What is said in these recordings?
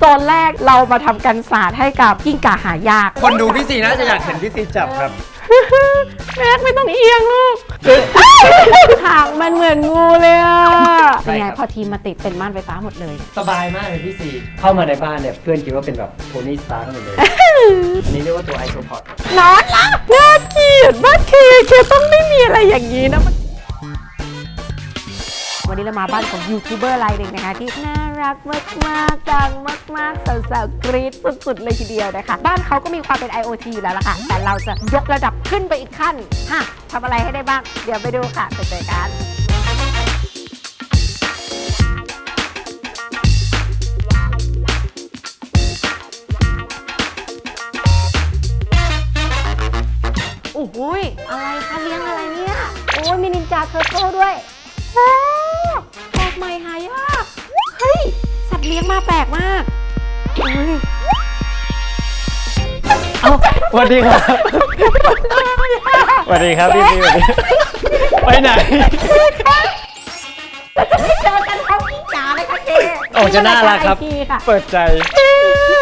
โซนแรกเรามาทำกันศาสตร์ให้กับกิ้งก่าหายาก คนดูพี่ซีน่าจะอยากเห็นพี่ซีจับครับ แม็กไม่ต้องเอียงลูกหางมันเหมือนงูเลยอะใช่เป็นไงครับ พอทีมมาติดเป็นม่านไฟฟ้าหมดเลย สบายมากเลยพี่ซีเข้ามาในบ้านเนี่ยเพื่อนคิดว่าเป็นแบบโทนี่สตาร์หมดเลย อันนี้เรียกว่าตัวไอโซพอดนอนละน่าเกลียดมากเคเคต้องไม่มีอะไรอย่างนี้นะวันนี้เรามาบ้านของยูทูบเบอร์รายหนึ่งนะคะที่น่า รักมากๆดังมาก ๆ สาวๆกรี๊ดสุด ๆ เลยทีเดียวนะคะ บ้านเขาก็มีความเป็น IoT อยู่แล้วล่ะค่ะ แต่เราจะยกระดับขึ้นไปอีกขั้นฮะทำอะไรให้ได้บ้าง เดี๋ยวไปดูค่ะไปเจอกันโอ้โหยอะไรคะเลี้ยงอะไรเนี่ย โอ้ยมีนินจาเทอร์เทิลด้วยโอ้ ลี้ยงมาแปลกมากอุ้ยเอ้าสวัสดีครับสวัสดีครับพี่ซีสวัสดีไปไหนจะไม่เจอกันเท่ากิ้งก่าเลยค่ะเจโอ้จะน่ารักครับไอทีค่ะเปิดใจเอ๊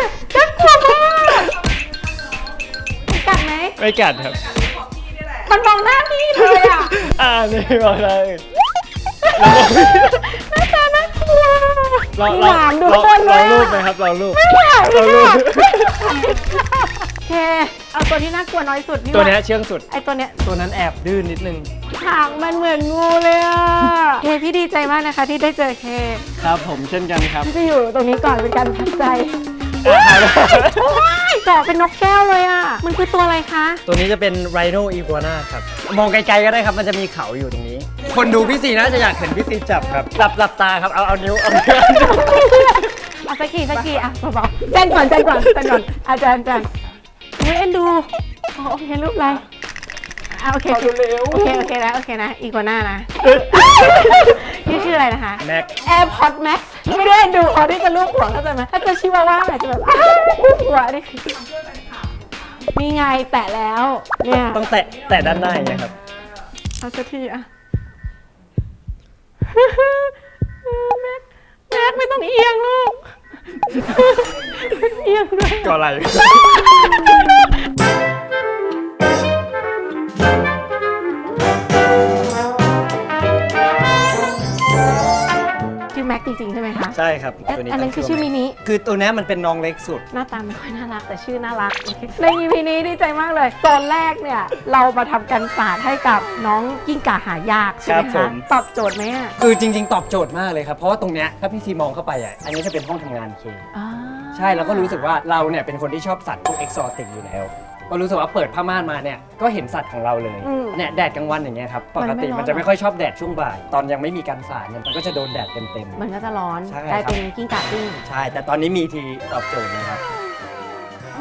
ะน่ากลัวมากมันกัดไหมไม่กัดครับ มันมองหน้าพี่เลยอะอ่านี่บอกเลยหน้าตาน่ากลัว เรามีเราหลานดูเราคนเลเรายรูปอะไหมครับเรารูป ไม่ไหวเรารูปโอเค เอาตัวที่น่ากลัวน้อยสุดพี่ตัวเนี้ยาเชื่องสุด ไอตัวเนี้ยตัวนั้นแอบดื้อนนิดนึงหางมันเหมือนงูเลยอะเคพี่ดีใจมากนะคะ ที่ได้เจอเคครับ ผมเช่นกันครับ พี่จะอยู่ตรงนี้ก่อนเป็นการทับใจ อ่าครับโอ้ย เจาะเป็นนกแก้วเลยอะ มันคือตัวอะไรคะ ตัวนี้จะเป็นไรโนอีกัวนาครับ มองไกลๆก็ได้ครับ มันจะมีเขาอยู่ตรงนี้ คนดูพี่ซีน่าจะอยากเห็นพี่ซีจับครับหลับหลับตาครับ เอาเอานิ้วเอานิ้วเอาสักทีสักทีอะเบาๆแจนก่อนแจนก่อนแจนก่อนอาจารย์แจนเฮ้ยเอ็นดูอ๋อโอเครูปอะไรอะโอเคเอาเร็วๆโอเคโอเคนะโอเคนะอีกวาน่านะนี่ชื่ออะไรนะคะแม็ก AirPod Max ไม่ได้ดูอ๋อที่จะลูกหัวเข้าใจไหมถ้าจะชิวาว่าอาจจะแบบอ้าวลูกหัวนี่คือนี่ไงแตะแล้ว เนี่ยต้องแตะแตะด้านหน้าอย่างเงี้ยครับ เอาสักทีอะแม็กแม็กไม่ต้องเอียงลูก เอียงด้วยก่ออะไร ม็กจริงๆ ใช่ไหมคะใช่ครับเอ๊ะตัวนี้อันนั้นคือชื่อมินิ คือตัวเนี้ยมันเป็นน้องเล็กสุด หน้าตาไม่ค่อยน่ารักแต่ชื่อน่ารักโอเคใน EP นี้ดีใจมากเลย ตอนแรกเนี่ย เรามาทำกันศาสตร์ให้กับน้องกิ้งก่าหายากใช่ไหมครับผคะม ตอบโจทย์ไหมอะคือจริง ๆ ตอบโจทย์มากเลยครับ เพราะว่าตรงเนี้ยถ้าพี่ซีมองเข้าไปอะอันนี้จะเป็นห้องทำงานเค อ่าใช่แล้วก็รู้สึกว่าเราเนี่ยเป็นคนที่ชอบสัตว์พวกเอกซอติกอยู่แล้ว ก็รู้สึกว่าเปิดผ้าม่านมาเนี่ยก็เห็นสัตว์ของเราเลยอืมเนี่ยแดดกลางวันอย่างเงี้ยครับปมันกไม่ติร้อน มันจะไม่ค่อยชอบแดดช่วงบ่าย ตอนยังไม่มีการสาดเนี่ยมันก็จะโดนแดดเต็ม มันก็จะร้อนใช่กลายครับเป็นกิ้งก่าปิ้ง ๆใช่ แต่ตอนนี้มีทีตอบโจทย์เลยครับ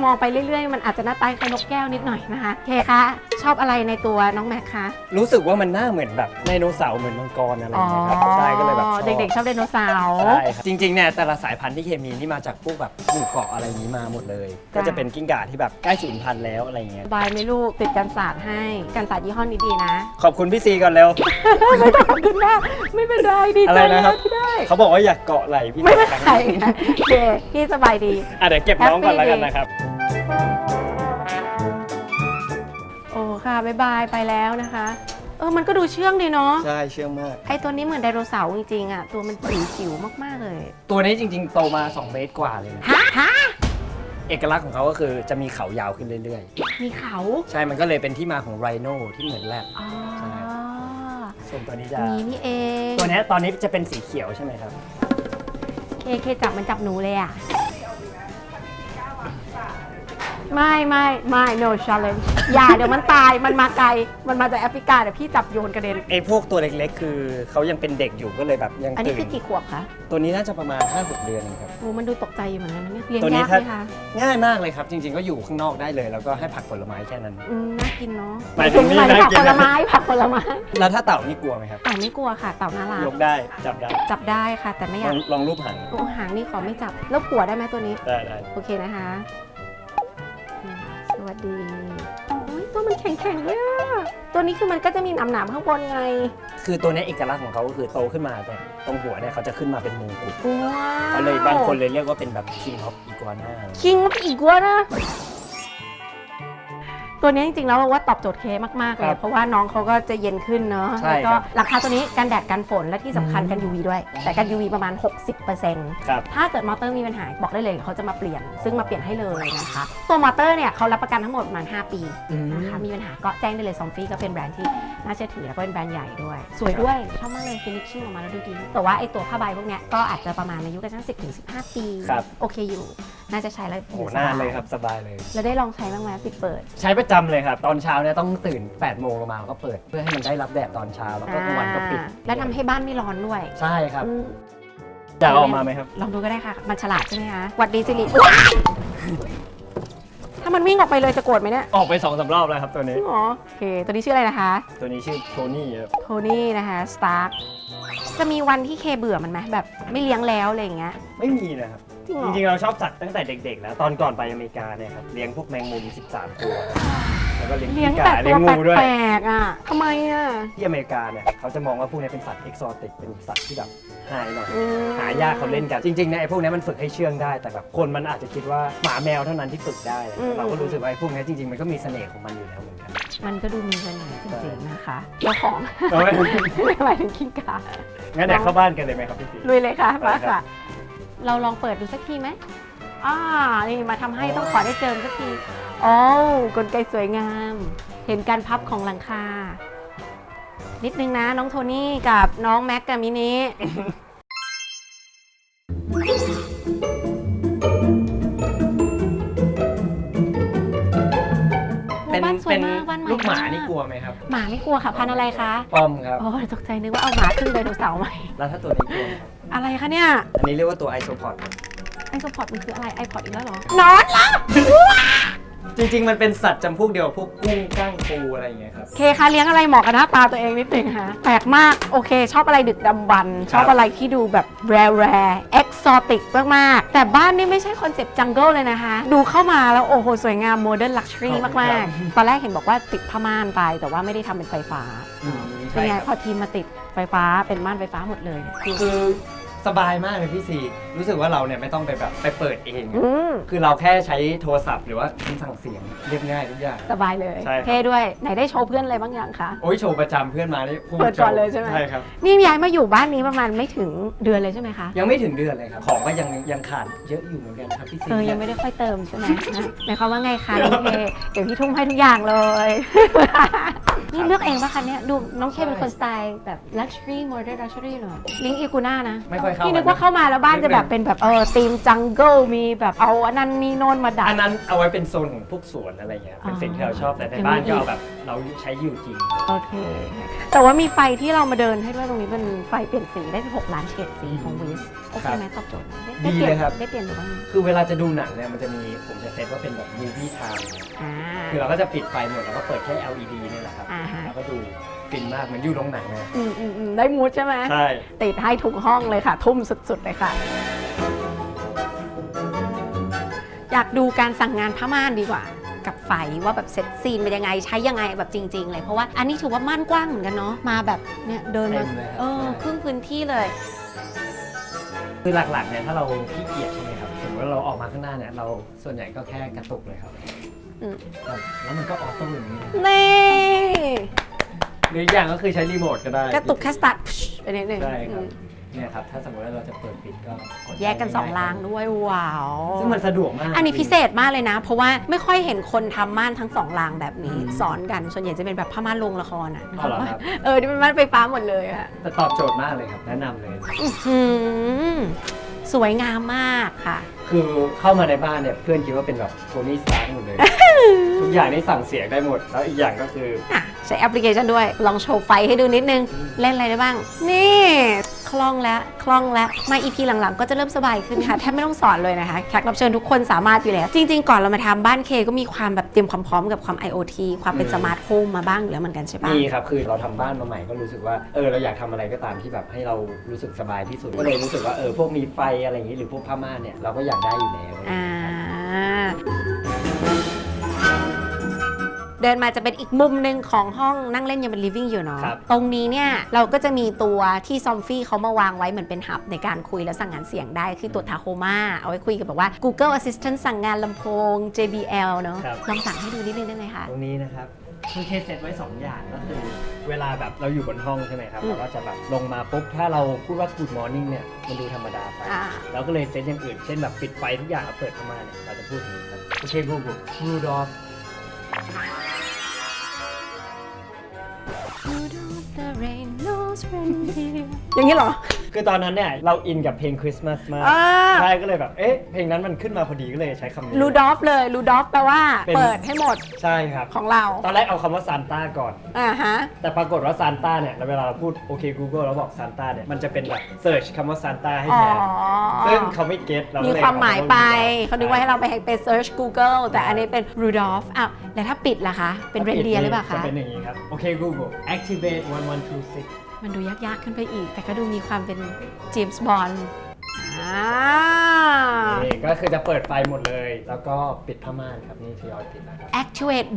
มองไปเรื่อยๆ มันอาจจะหน้าตาคล้ายนกแก้วนิดหน่อยนะคะเคคะชอบอะไรในตัวน้องแม็กคะรู้สึกว่ามันหน้าเหมือนแบบไดโนเสาร์เหมือนมังกรอะไรอย่างเงี้ยครับใช่ก็เลยแบบชอบ เด็กๆชอบไดโนเสาร์ ใช่ครับจริงๆเนี่ยแต่ละสายพันธุ์ที่เคมีที่มาจากพวกแบบหมู่เกาะอะไรอย่างนี้มาหมดเลย จ้ะ ก็จะเป็นกิ้งก่าที่แบบใกล้สูญพันธุ์แล้วอะไรอย่างเงี้ยบายไหมลูกติดกันศาสตร์ให้กันศาสตร์ยี่ห้อนี้ดีนะ ขอบคุณพี่ซีก่อนเร็ว ไม่ต้องขอบคุณมากไม่เป็นไรดีอะใจไรนะครับที่ได้ เขาบอกว่าอยากเกาะไหล่พี่ไม่เป็นสักคไรรั้งค่ะโอเคพี่สบายดี อะเดี๋ยวเก็บน้องก่อนแล้วกันนะครับ โอ้ค่ะบ๊ายบายไปแล้วนะคะ เออมันก็ดูเชื่องดีเนาะใช่เชื่องมาก ไอตัวนี้เหมือนไดโนเสาร์จริงๆอะ ตัวมันจิ๋วๆมากๆเลยตัวนี้จริง ๆ โตมา 2 เมตรกว่าเลยนะฮะฮะเอกลักษณ์ของเขาก็คือจะมีเขายาวขึ้นเรื่อยมีเขาๆ ใช่มันก็เลยเป็นที่มาของไรโนที่เหมือนแรดอ๋อใช่ส่วนตัวนี้จะ มีนี่เองตัวเนี้ยตอนนี้จะเป็นสีเขียวใช่ไหมครับ เคเคจับมันจับหนูเลยอะ ไม่ไม่ไม่ no challenge อย่าเดี๋ยวมันตายมันมาไกล มันมาจากแอฟริกาเดี๋ยวพี่จับโยนกระเด็น ไอ้พวกตัวเล็กๆ คือเขายังเป็นเด็กอยู่ก็เลยแบบยังอันนี้ตื่คือนกี่ขวบคะตัวนี้น่าจะประมาณ 5-6 เดือนเองครับ โอ้มันดูตกใจอยู่เหมือนกันนะเนี่ยเลี้ยงตัวนี้ยากถ้าไหมคะง่ายมากเลยครับ จริง ๆ ก็อยู่ข้างนอกได้เลย แล้วก็ให้ผักผลไม้แค่นั้น อืมน่ากินเนาะหมายถึงนี่หมายถึงน่าผักกินผลไม้ผักผลไม้แล้วถ้าเต่านี่กลัวไหมครับ เต่าไม่กลัวค่ะ เต่าน่ารักยกได้จับได้จับได้ค่ะ แต่ไม่อลยาอกงลองรูปหางโอ้หางนี่ขอไม่จับ แล้วผัวได้ไหมตัวนี้ ได้ได้โอเคนะคะอืมส วัสดีโอ้ยตัวมันแข็งๆเลยอะตัวนี้คือมันก็จะมีหนามๆข้างบนไง คือตัวเนี้ยเอกลักษณ์ของเขาก็คือโตขึ้นมาแต่ตรงหัวเนี่ยเขาจะขึ้นมาเป็นมงกุฎว้าวเขาเลยบางคนเลยเรียกว่าเป็นแบบ king of iguana คิงอีกว่านะ ตัวนี้จริงๆแล้วเราว่าตอบโจทย์เคมากๆเลครัยบเพราะว่าน้องเขาก็จะเย็นขึ้นเนอะใช่แล้วก็ครับ ราคาตัวนี้กันแดดกันฝนและที่สำคัญอืมกัน UV ด้วย แต่กัน UV ประมาณ 60%ครับ ถ้าเกิดมอเตอร์มีปัญหาบอกได้เลยเขาจะมาเปลี่ยน ซึ่งมาเปลี่ยนให้เลยนะคะ ตัวมอเตอร์เนี่ยเขารับประกันทั้งหมดประมาณ 5 ปีอืม นะคะมีปัญหาก็แจ้งได้เลยซอมฟี่ก็เป็นแบรนด์ที่น่าเชื่อถือแล้วก็เป็นแบรนด์ใหญ่ด้วย สวยด้วย ชอบมากเลยฟินิชชิ่งออกมาแล้วดูดี แต่ว่าไอตัวผ้าใบพวกเนี้ยก็อาจจะประมาณอายุกันทั้ง10ถึง15ปี ครับ โอเคอยู่น่าจะใช้แล้วโอ้โหนานเลยครับสบายเลย แล้วได้ลองใช้บ้างไหมปิดเปิด ใช้ประจำเลยครับ ตอนเช้าเนี่ยต้องตื่น8โมงลงมาก็เปิด เพื่อให้มันได้รับแดดตอนเช้าแล้วก็กลางวันก็ปิดอ่าและทำให้บ้านไม่ร้อนด้วยใช่ครับ อืมอยากเอาออกมาไหมครับ ลองดูก็ได้ค่ะ มันฉลาดใช่ไหมคะหวัดดีสิริว้ายถ้ามันวิ่งออกไปเลยจะโกรธไหมเนี่ยออกไปสองสารอบแล้วครับตัวจนี้ ริงเหรอโอเค ตัวนี้ชื่ออะไรนะคะ ตัวนี้ชื่อโทนี่ครับโทนี่นะคะสตาร์จะมีวันที่เคเบื่อมันไหมแบบไม่เลี้ยงแล้วอะไรอย่างเงี้ย ไม่มีนะครับ จริงเหรจอริงๆเราชอบสัตว์ตั้งแต่เด็กๆแล้วตอนก่อนไปอเมริกาเนี่ยครับเลี้ยงพวกแมงมุม 13 ตัว แล้วก็เลี้ยงเลี้ยงกิ้งแต่ก่าตัเลี้ยวงแงูด้วยปลกๆอะทำไมอะที่อเมริกาเนี่ยเขาจะมองว่าพวกนี้เป็นสัตว์เอกโซติกเป็นสัตว์ที่แบบหายหน่อย อืมหายากเขาเล่นกัน จริงๆเนี่ยไอ้พวกนี้มันฝึกให้เชื่องได้แต่แบบคนมันอาจจะคิดว่าหมาแมวเท่านั้นที่ฝึกได้ เราก็รู้สึกว่าไอ้พวกนี้จริงๆมันก็มีเสน่ห์ของมันอยู่แล้วเหมือนกัน มันก็ดูมีเสน่ห์จริงๆนะคะ เจ้าของเอาไว้ไม่หมายถึงกิ้งก่างั้นเดี๋ยวเข้าบ้านกันเลยไหมครับพี่ตีลุยเลยค่ะไปมาครัค่ะบ เราลองเปิดดูสักทีไหมอ่านี่มาทำให้ต้องขอได้เจิมสักทีโอ้กลไกสวยงาม เห็นการพับของหลังคา นิดนึงนะน้องโทนี่กับน้องแม็กกับมินิเป็นบ้านสวเป็ยนมากบ้านใหม่ลูกหมานี่กกลัวไหมครับ หมาไม่กลัวค่ะพันธุ์อะไรคะปอมครับโอ้ยตกใจนึกว่าเอาหมาขึ้นไดโนเสาร์ใหม่ แล้วถ้าตัวนี้กลัวไหมครับ อะไรคะเนี่ย อันนี้เรียกว่าตัวไอโซพอดไอโซพอดมันคืออะไรไอพอดอีกแล้วเหรอนอนละจริง ๆ มันเป็นสัตว์จำพวกเดียวพวกกุ้งก้างปูอะไรอย่างเงี้ยครับเคคะเลี้ยงอะไรเหมาะกับหน้าตาตัวเองนิดนึงค่ะแปลกมากโอเค ชอบอะไรดึกดำบรรพ์ชอบอะไรที่ดูแบบแรแรเอ็กซอติกมาก ๆ แต่บ้านนี่ไม่ใช่คอนเซปต์จังเกิลเลยนะคะ ดูเข้ามาแล้ว โอ้โห สวยงามโมเดิร์นลักชัวรี่ขอบคุณมากครับๆตอนแรกเห็นบอกว่าติดผ้าม่านไปแต่ว่าไม่ได้ทำเป็นไฟฟ้า อืมเป็ใช่นไงครับพอทีมมาติดไฟฟ้าเป็นม่านไฟฟ้าหมดเลย คือคือ สบายมากเลยพี่ซีรู้สึกว่าเราเนี่ยไม่ต้องไปแบบไปเปิดเองอะอืมคือเราแค่ใช้โทรศัพท์หรือว่าคำสั่งเสียงเรียบง่ายทุกอย่าง สบายเลยใช่ครับ เท่ด้วย ไหนได้โชว์เพื่อนอะไรบ้างอย่างคะ โอ้ยโชว์ประจำเพื่อนมานี่พูเปิดก่อนเลยใช่ไหม ใช่ครับ นี่ย้ายมาอยู่บ้านนี้ประมาณไม่ถึงเดือนเลยใช่ไหมคะ ยังไม่ถึงเดือนเลยครับ ของก็ยังยังขาดเยอะอยู่เหมือนกันครับพี่ซีเออ ยังไม่ได้ค่อยเติมใช่ไหมนะหมายความว่าไงคะน้องเคเดี๋ยวพี่ทุ่มให้ทุกอย่างเลย นี่เลือกเองปะคะเนี่ยดูน้องเคเป็นคนสไตล์แบบ luxury modern luxury เหรอลิงอีกูน่านะไม่ค่อยเข้า พี่นึกว่าเข้ามาแล้วบ้านจะแบบเป็นแบบเออธีมจังเกิลมีแบบเอาอันนั้นนี่โนนมาดัด อันนั้นเอาไว้เป็นโซนของพวกสวนอะไรเงี้ยเป็นสิ่งที่เราชอบแต่ในยังไม่บ้านก็อีกเอาแบบเราใช้อยู่จริง โอเค แต่ว่ามีไฟที่เรามาเดินให้ด้วยตรงนี้เป็นไฟเปลี่ยนสีได้ 16 ล้านเฉดสีของวิส โอเคไหมตอบโจทย์ไหมได้ดีเปลี่ยเลนยครับ ได้เปลี่ยนหรือบ้างไหมคือเวลาจะดูหนังเนี่ยมันจะมีผมจะเซตว่าเป็นแบบ movie time อ่า คือเราก็จะปิดไฟหมดแล้วก็เปิดแค่ LED เนี่ยแหละครับ อ่าฮะ แล้วก็ดูฟินมากเหมือนอยู่โรงหนังเลยอืมอืมอืมได้มูดใช่ไหม ใช่ ติดให้ทุกห้องเลยค่ะ ทุ่มสุดๆเลยค่ะ อยากดูการสั่งงานผ้าม่านดีกว่า กับไฟว่าแบบเซตซีนเป็นยังไงใช้ยังไงแบบจริง ๆ เลยเพราะว่าอันนี้ถือว่าม่านกว้างเหมือนกันเนาะมาแบบเนี่ยเดินเต็มามเลยครับเออใช่ ครึ่งพื้นที่เลย คือหลักๆเนี่ยถ้าเราขี้เกียจใช่ไหมครับสมมติว่าเราออกมาข้างหน้าเนี่ยเราส่วนใหญ่ก็แค่กระตุกเลยครับอืมครับแล้วมันก็ออโต้อย่างนี้นี่หรืออีกอย่างก็คือใช้รีโมทก็ได้ กระตุกแค่สตาร์ทไปนิดนึงใช่คอืรับ ม เนี่ยครับถ้าสมมติว่าเราจะเปิดปิดก็ดแยกกันสองรางด้วยว้าว ซึ่งมันสะดวกมากอันนี้พิเศษมากเลยนะ เพราะว่าไม่ค่อยเห็นคนทำม่านทั้งสองรางแบบนี้อืมสอนกันส่วนใหญ่จะเป็นแบบผ้าม่านลงละครอะอ๋อเหรอครับเออที่เป็นม่านไฟฟ้าหมดเลยอะแต่ตอบโจทย์มากเลยครับ แนะนำเลย อื้อหือสวยงามมากค่ะ คือเข้ามาในบ้านเนี่ยเพื่อนคิดว่าเป็นแบบโทนี่สตาร์หมดเลย ทุกอย่างนี่สั่งเสียงได้หมด แล้วอีกอย่างก็คือ อะใช้แอปพลิเคชันด้วย ลองโชว์ไฟให้ดูนิดนึง เล่นอะไรได้บ้าง นี่ค ล่องแล้วคล่องแล้วมาอีพีหลังๆ ก็จะเริ่มสบายขึ้นค่ะแทบไม่ต้องสอนเลยนะคะแขกรับเชิญทุกคนสามารถอยู่แล้ว จริง ๆ ก่อนเรามาทำบ้านเคก็มีความแบบเตรียมความพร้อมกับความ IoT ความเป็นอืมสมาร์ทโฮมมาบ้างอยู่แล้วเหมือนกันใช่ปะ มีครับ คือเราทำบ้านมาใหม่ก็รู้สึกว่า เออ เราอยากทำอะไรก็ตามที่แบบให้เรารู้สึกสบายที่สุด ก็เลยรู้สึกว่า เออ พวกมีไฟอะไรอย่างนี้ หรือพวกผ้าม่านเนี่ย เราก็อยากได้อยู่แล้ว อ่า เดินมาจะเป็นอีกมุมหนึ่งของห้องนั่งเล่นยังเป็น living อยู่เนาะ ครับตรงนี้เนี่ยเราก็จะมีตัวที่ซอมฟี่เขามาวางไว้เหมือนเป็นหับในการคุยและสั่งงานเสียงได้คือตัวทาโฮมาเอาไว้คุยกับแบบว่า Google Assistant สั่งงานลำโพง JBL เนาะครับ ลองสั่งให้ดูนิดนึงได้ไหมคะ ตรงนี้นะครับคือเคสเซตไว้ 2 อย่างก็คือ เวลาแบบเราอยู่บนห้องใช่ไหมครับอืม เราก็จะแบบลงมาปุ๊บถ้าเราพูดว่า good morning เนี่ยมันดูธรรมดาไปอ่าเราก็เลยเซตอย่างอื่น เช่นแบบปิดไฟทุกอย่างแล้วเปิดเข้ามาเนี่ยเราจะพูดอย่างนี้ครับโอเคกูกูรูดอฟ อย่างนี้เหรอ คือตอนนั้นเนี่ยเราอินกับเพลงคริสต์มาสมากอ่า ใช่ก็เลยแบบเอ๊ะเพลงนั้นมันขึ้นมาพอดีก็เลยใช้คำนี้ รูดอฟเลยรูดอฟแปลว่าเป็น เปิดให้หมดใช่ครับ ของเราตอนแรกเอาคำว่าซานต้าก่อน อ่าฮะ แต่ปรากฏว่าซานต้าเนี่ยเวลาเราพูดโอเค Google แล้วบอกซานต้าเนี่ยมันจะเป็นแบบเสิร์ชคำว่าซานต้าให้อ๋อ แทนซึ่งเขาไม่เก็ตเราก็มีเลยความหมายไปอเขานึกว่าให้เราไปไป search Google แต่อันนี้เป็น Rudolph อ้าวแล้วถ้าปิดล่ะคะ เป็นเรนเดียหรือเปล่าจะคะเป็นอย่างนี้ครับ โอเค Google activate 1126 มันดูยากๆขึ้นไปอีก แต่ก็ดูมีความเป็นเจมส์บอลานี่ก็คือจะเปิดไฟหมดเลย แล้วก็ปิดผ้าม่านครับนี่ทยอยปิดนะครับ Actuate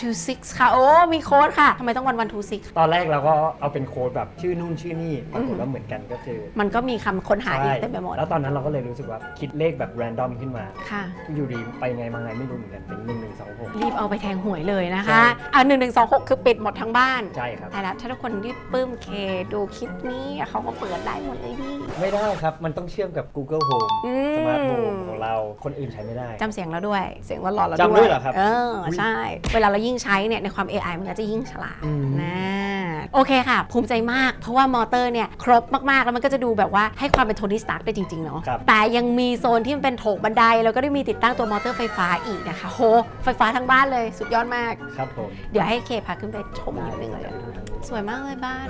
1126 ค่ะ โอ้ มีโค้ดค่ะทำไมต้อง 1126 ตอนแรกเราก็เอาเป็นโค้ดแบบชื่อนู่นชื่อนี่ปรากฏว่าเหมือนกันก็คือมันก็มีคำค้นหาอีกเต็มไปหมด แล้วตอนนั้นเราก็เลยรู้สึกว่าคิดเลขแบบ random ขึ้นมาค่ะ อยู่ดีไปไงมาไงไม่รู้เหมือนกันเป็น 1126 รีบเอาไปแทงหวยเลยนะใช่คะอ่า1126 คือปิดหมดทั้งบ้านใช่ครับแต่แล้วถ้าทุกคนที่ปลื้มเคดูคลิปนี้เขาก็เปิดได้หมดเลยดิ ไม่ได้ครับ มันต้องเชื่อมกับ Google Home อืมสมาร์ทโฮมของเรา คนอื่นใช้ไม่ได้ จำเสียงเราด้วย เสียงหลอนๆเราจำด้วยเหรอครับเออใช่ เวลาเรายิ่งใช้เนี่ยในความ AI มันก็จะยิ่งฉลาดอืม นะโอเคค่ะ ภูมิใจมาก เพราะว่ามอเตอร์เนี่ยครบมากๆ แล้วมันก็จะดูแบบว่าให้ความเป็นโทนี่สตาร์กได้จริง ๆ เนาะครับ แต่ยังมีโซนที่มันเป็นโถงบันได แล้วก็ได้มีติดตั้งตัวมอเตอร์ไฟฟ้าอีกนะคะ โห ไฟฟ้าทั้งบ้านเลยสุดยอดมาก ครับผม เดี๋ยวให้เคพาขึ้นไปชมนิดนึงเลย สวยมากเลยบ้าน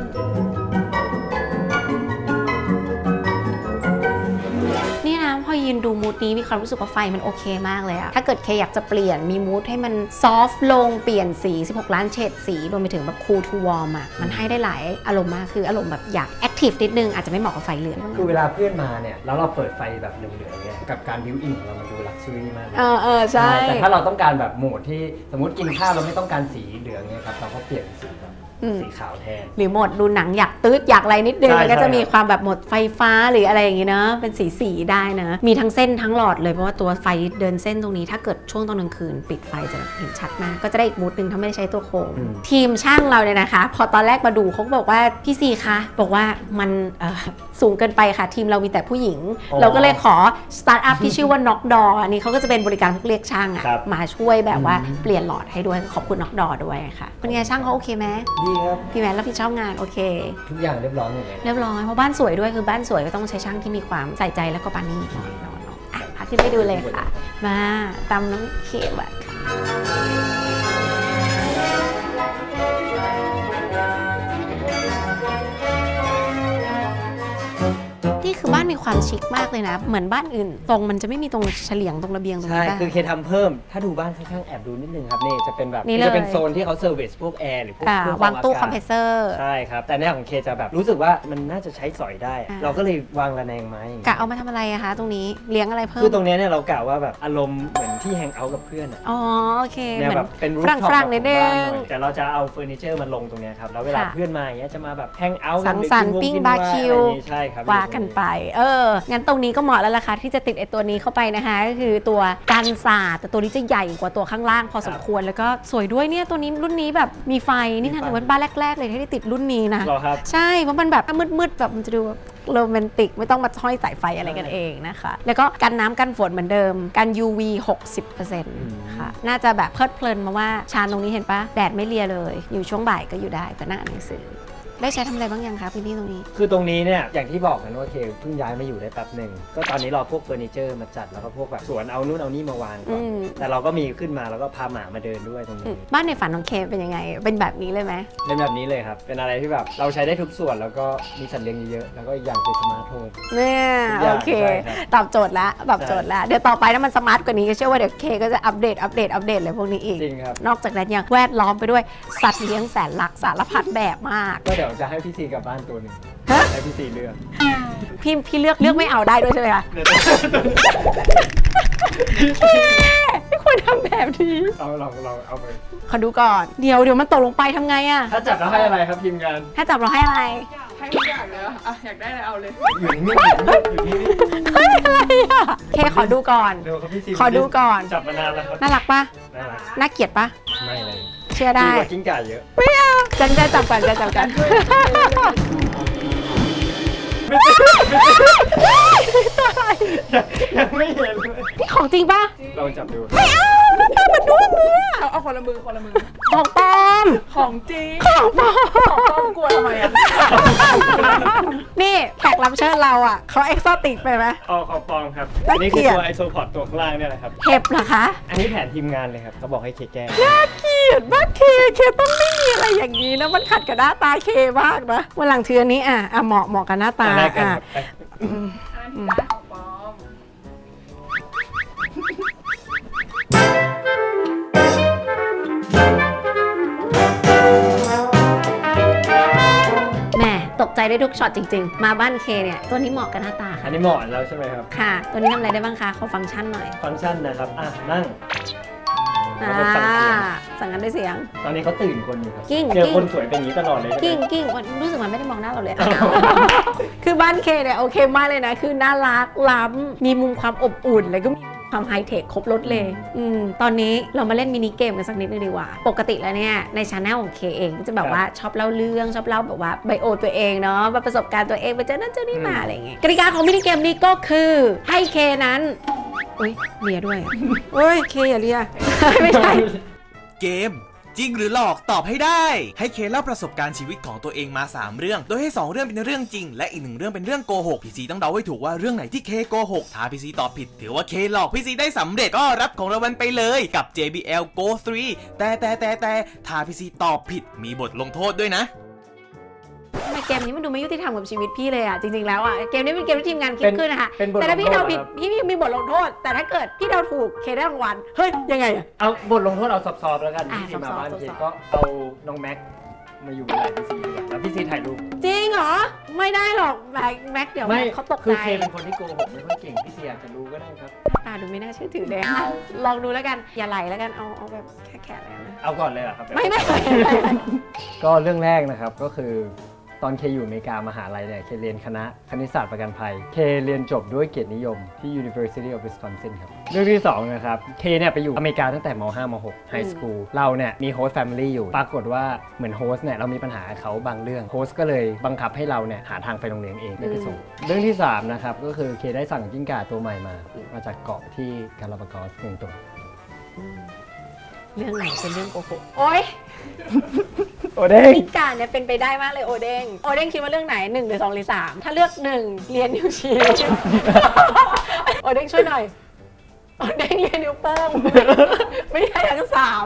นี่นะพอยืนดูมูดนี้มีความรู้สึกว่าไฟมันโอเคมากเลยอะถ้าเกิดเคอยากจะเปลี่ยนมีมูดให้มันซอฟลงเปลี่ยนสี 16 ล้านเฉดสีรวมไปถึงแบบคูลทูวอร์มอะมันให้ได้หลายอารมณ์มากคืออารมณ์แบบอยากแอคทีฟนิดนึงอาจจะไม่เหมาะกับไฟเหลือง คือเวลาเพื่อนมาเนี่ยแล้วเราเปิดไฟแบบเหลืองๆเนี่ยกับการบิวอินของเรามันดูลักชัวรี่มากเลยเออเออใช่ แต่ถ้าเราต้องการแบบโหมดที่สมมติกินข้าวเราไม่ต้องการสีเหลืองเนี่ยครับเราก็เปลี่ยนเป็นสีแบบ อืม สีขาวแทน หรือโหมดดูหนังอยากตืดอยากอะไรนิดนึงใช่มันก็ใช่จะมีความแบบโหมดไฟฟ้าหรืออะไรอย่างงี้เนอะเป็นสีสีๆได้นะ มีทั้งเส้นทั้งหลอดเลยเพราะว่าตัวไฟเดินเส้นตรงนี้ ถ้าเกิดช่วงตอนกลางคืน ปิดไฟจะเห็นชัดมาก ก็จะได้อีกมูดหนึ่งถ้าไม่ได้ใช้ตัวโคมอืม ทีมช่างเราเนี่ยนะคะ พอตอนแรกมาดูเขาก็บอกว่าพี่ซีคะบอกว่ามันเอ่อสูงเกินไปค่ะ ทีมเรามีแต่ผู้หญิง อ๋อเราก็เลยขอสตาร์ทอัพที่ชื่อว่า Knock Door อันนี้เขาก็จะเป็นบริการพวกเรียกช่างอะครับมาช่วยแบบว่าอืม เปลี่ยนหลอดให้ด้วยขอบคุณ Knock Door ด้วยค่ะเป็นไงช่างเขาโอเคไหม ดีครับ พี่แมนรับผิดชอบงานโอเค ทุกอย่างเรียบร้อยหมดเลยเรียบร้อยเพราะบ้านสวยด้วยคือบ้านสวยก็ต้องใช้ช่างที่มีความใส่ใจแล้วก็ปานีหน่อยหน่อยหน่อยอะพาขึ้นไปดูเลยค่ะ มาตามน้องเขมอะค่ะ คือบ้านมีความชิคมากเลยนะ เหมือนบ้านอื่น ตรงมันจะไม่มีตรงเฉลียงตรงระเบียงตรงใช่ นี้ป่ะคือเคทำเพิ่ม ถ้าดูบ้านข้างๆแอบดูนิดนึงครับนี่จะเป็นแบบนี่เลย จะเป็นโซนที่เขาเซอร์วิสพวกแอร์หรือพวกอ่าเครื่องวางตู้กคอมเพรสเซอร์ ใช่ครับ แต่ในของเคจะแบบรู้สึกว่ามันน่าจะใช้สอยได้ อ่า เราก็เลยวางระแนงไม้อย่างกะเงี้ยเอามาทำอะไรอะคะตรงนี้เลี้ยงอะไรเพิ่คือมตรงเนี้ยเนี่ยเรากะว่าแบบอารมณ์เหมือนที่แฮงเอาท์กับเพื่อนอะ อ๋อโอเคแนเหวมือแบน บเป็นฝรั่ง rooftop ฝรั่งนิดนึงแบบของบ้าหอยแต่เราจะเอาเฟอร์นิเจอร์มาลงตรงเนี้ยครับ แล้วเวลาค่ะเพื่อนมาอย่างเงี้ยจะมาแบบแฮงเอาท์สังสรรค์ปิ้งบาร์คิว ใช่ครับว่ากันไป เอองั้นตรงนี้ก็เหมาะแล้วล่ะค่ะที่จะติดไอตัวนี้เข้าไปนะคะ ก็คือตัวกันศาสตร์แต่ตัวนี้จะใหญ่กว่าตัวข้างล่างพอสมควร แล้วก็สวยด้วยเนี่ยตัวนี้รุ่นนี้แบบมีไฟนี่นะถือว่าบ้านแรก ๆ เลยที่ได้ติดรุ่นนี้นะเหรอครับ ใช่เพราะมันแบบมืดๆแบบมันจะดูแบบโรแมนติกไม่ต้องมาห้อยสายไฟอะไรกันเองนะคะ แล้วก็กันน้ำกันฝนเหมือนเดิมกัน UV 60%ค่ะน่าจะแบบเพลิดเพลินมาว่าชานตรงนี้เห็นปะแดดไม่เลียเลย อยู่ช่วงบ่ายก็อยู่ได้ก็นั่งอ่านหนังสือ ได้ใช้ทำอะไรบ้างยังคะพื้นที่ตรงนี้ คือตรงนี้เนี่ยอย่างที่บอกกันว่าเคเพิ่งย้ายมาอยู่ได้แป๊บหนึ่งก็ตอนนี้รอพวกเฟอร์นิเจอร์มาจัดแล้วก็พวกแบบสวนเอานู่นเอานี่มาวางก่อนอืม แต่เราก็มีขึ้นมาแล้วก็พาหมามาเดินด้วยตรงอืนี้มบ้านในฝันของเคเป็นยังไง เป็นแบบนี้เลยไหมเป็นแบบนี้เลยครับ เป็นอะไรที่แบบเราใช้ได้ทุกส่วนแล้วก็มีสัตว์เลี้ยงเยอะๆแล้วก็อีกอย่างคือสมาร์ทโฮม เนี่ยทุกอย่างโอเค ใช่ครับตอบโจทย์ละตอบโจทย์ละเดี๋ยวต่อไปถ้ามันสมาร์ทกว่านี้ก็เชื่อว่าเดี๋ยวเคก็จะอัปเดตอัปเดตอัปเดตอะไรพวกนี้อีก จริงครับ นอกจากนั้นยังแวดล้อมไปด้วยสัตว์เลี้ยงแสนหลักสารพัดแบบมาก ก็เดี๋ยวจะให้พี่ซีกลับบ้านตัวหนึ่งฮะ ให้พี่ซีเลือกพี่พี่เลือกเลือกไม่เอาได้ด้วยใช่ไหมคะเดี๋ยวต้องไม่ควรทำแบบแบบนี้เอาลองลองเอาไป ขอดูก่อน เดี๋ยวเดี๋ยวมันตกลงไปทำไงอะถ้าจับแล้วให้อะไรครับทีมงาน ถ้าจับเราให้อะไร ให้ทุกอย่างเลยอะอะ อยากได้อะไรเอาเลย อยู่นี่อยู่นี่อยู่นี่ให้อะไรอะเคขอดูก่อนดูครับพี่ซีขอดูก่อน จับมานานแล้วครับน่ารักปะน่ารักน่าเกลียดปะไม่เลย เชื่อดีได้กว่ากิ้งก่าเยอะ ไม่เอาจันจะจับก่อนจะจับกัน ยังไม่เห็นเลยนี่ของจริงปะลองจับดู ไม่เอาหน้าตามันดูมือเอาเอาคนละมือคนละมือ ของปลอมของจริง ของปลอต้องมกลัวทำไมอะ นี่แขกรับเชิญเราอะเขาเอ็กโซติกไปไหม เอาของปลอมครับ น่าอันนี้คือตัวไอโซพอร์ตตัวข้างล่างเนี่ยแหละครับ เห็บเหรอคะอันนี้แผนทีมงานเลยครับเขาบอกให้เคแก้น่าเกลียดมากเคเคต้องไม่มีอะไรอย่างนี้นะ มันขัดกับหน้าตาเคมากนะวันหลังเทือนนี้อะอะเหมาะเหมาะกับหน้าตาแรกกันอะครับไปอันนั้นที่ได้ของปลอมแหมตกใจได้ทุกช็อตจริง ๆ มาบ้านเคเนี่ย ตัวนี้เหมาะกับหน้าตาอัค่ะนนี้เหมาะแล้วใช่ไหมครับ ค่ะ ตัวนี้ทำอะไรได้บ้างคะขอฟังก์ชันหน่อย ฟังก์ชันนะครับ อะ นั่ง อ่าแล้วก็ฟังเสียงสั่งกันด้วยเสียง ตอนนี้เขาตื่นคนอยู่ครับกิ้งเจอกิ้ง คนสวยเป็นอย่างนี้ตลอดเลยกิ้งกิ้งวันรู้สึกมันไม่ได้มองหน้าเราเลยคือบ้านเคเนี่ยโอเคมากเลยนะ คือน่ารักล้ำมีมุมความอบอุ่น แล้วก็มีความไฮเทคครบรถเลย อืมตอนนี้เรามาเล่นมินิเกมกันสักนิดนึงดีกว่า ปกติแล้วเนี่ยในช anel ของเคเองก็จะแบบว่าชอบเล่าเรื่องชอบเล่าแบบว่าไบโอตัวเองเนาะว่าประสบการณ์ตัวเองไปเจอนั่นเจอนี่มาอะไรอย่างเงี้ยกติกาของมินิเกมนี้ก็คือให้เคนั้น อุ้ยเลียด้วยอะโอ้ยเคอย่าเลีย ไม่ใช่ เกม จริงหรือหลอกตอบให้ได้ ให้เคเล่าประสบการณ์ชีวิตของตัวเองมา 3 เรื่อง โดยให้ 2 เรื่องเป็นเรื่องจริง และอีกหนึ่งเรื่องเป็นเรื่องโกหกพีซีต้องเดาให้ถูกว่าเรื่องไหนที่เคโกหกถ้าพีซีตอบผิด ถือว่าเคหลอกพีซีได้สำเร็จก็รับของรางวัลไปเลยกับ JBL Go 3 แต่แต่แต่แต่ถ้าพีซีตอบผิดมีบทลงโทษด้วยนะ ทำไมเกมนี้มันดูไม่ยุติธรรมกับชีวิตพี่เลยอะจริงๆแล้วอะเกมนี้เป็นเกมที่ทีมงานคิเป็ดนขึ้นนะคะเป็นบทแต่ถ้าพี่ลงโทษเดาผิดครับพี่มีบทลงโทษ แต่ถ้าเกิดพี่เดาถูกเคได้รางวัลเฮ้ยยังไงอะ เอาบทลงโทษเอาซอฟๆแล้วกันอะพี่ซีมาซอฟๆบ้านเคซอฟๆก็เอาน้องแม็กมาอยู่หลังพี่ซีดีกว่าแล้วพี่ซีถ่ายรูปจริงเหรอไม่ได้หรอกแม็กแม็กเดี๋ยวไม่เขาตกคือใจเคเป็นคนที่โกหกไม่ค่อยเก่งพี่ซีอาจจะรู้ก็ได้ครับ ตาดูไม่น่าเชื่อถือเลยอะลองดูแล้วกันอย่าไหลแล้วกันเอาเอาแบบแค่แขนแล้วนะเอาก่อนเลยเหรอครับไม่ไม่ไม่ไม่ไม่ ก็เรื่องแรกนะครับก็คือ ตอนเคอยู่อเมริกามหาลัยเนี่ยเคเรียนคณะคณิตศาสตร์ประกันภัย เคเรียนจบด้วยเกียรตินิยมที่ University of Wisconsin ครับ เรื่องที่2นะครับ เคเนี่ยไปอยู่อเมริกาตั้งแต่ม .5 ม .6 High School เราเนี่ยมีโฮสต์แฟมิลี่อยู่ ปรากฏว่าเหมือนโฮสต์เนี่ยเรามีปัญหากับเขาบางเรื่อง โฮสต์ก็เลยบังคับให้เราเนี่ยหาทางไปโรงเรียนเองไม่ไปส่ง เรื่องที่3นะครับก็คือเคได้สั่งกิ้งก่าตัวใหม่มา มาจากเกาะที่กาลาปากอสหนึ่งตัว เรื่องไหนเป็นเรื่องโกหกโอ๊ย โอเด้งพิการเนี่ยเป็นไปได้มากเลยโอเด้งโอเด้งคิดว่าเรื่องไหนหนึ่งหรือสองหรือสามถ้าเลือกหนึ่งเรียนนิ้วชี้โอเด้งช่วยหน่อยโอเด้งเรียนนิ้วโป้งไม่ใช่ทั้งสาม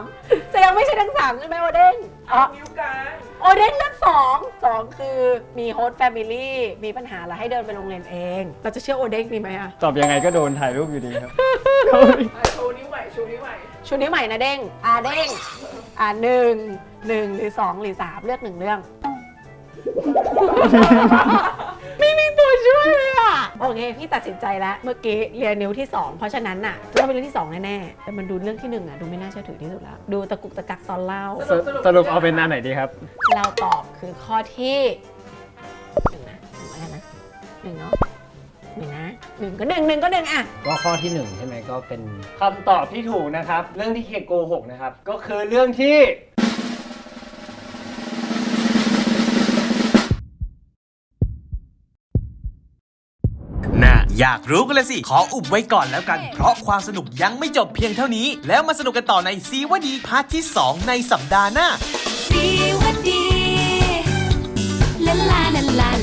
แสดงไม่ใช่ทั้งสามใช่ไหมโอเด้งอ๋อนิ้วกลางโอเด้งเลือกสองสองคือมีโฮสต์แฟมิลี่มีปัญหาแล้วให้เดินไปโรงเรียนเองเราจะเชื่อโอเด้งดีไหมอะตอบยังไงก็โดนถ่ายรูปอยู่ดีครับอะโชว์นิ้วใหม่โชว์นิ้วใหม่ ชุดนี้วใหม่นะเด้ง อ่าเด้งอ่าหนึ่งหนึ่งหรือสองหรือสามเลือกหนึ่งเรื่อง ไม่มีตัวช่วยเลยอะ โอเค พี่ตัดสินใจแล้วเมื่อกี้เรียนนิ้วที่2เพราะฉะนั้นน่ะต้องเป็นเรื่องที่2แน่ๆแต่มันดูเรื่องที่1อะดูไม่น่าเชื่อถือที่สุดแล้วดูตะกุกตะกักตอนเล่า สรุปสรุปเอาเป็นอันไหนดีครับ เราตอบคือข้อที่หนึ่งนะหนึ่งอะไรนะหนึ่งเนาะหนึ่งนะหนึ่งก็หนึ่งหนึ่งก็หนึ่งอะ ก็ข้อที่หนึ่งใช่ไหม ก็เป็นคำตอบที่ถูกนะครับ เรื่องที่เคโกหกนะครับ ก็คือเรื่องที่ น่าอยากรู้กันเลยสิ ขออุบไว้ก่อนแล้วกัน เพราะความสนุกยังไม่จบเพียงเท่านี้ แล้วมาสนุกกันต่อในซีวดีพาร์ทที่ 2 ในสัปดาห์หน้า See what did la la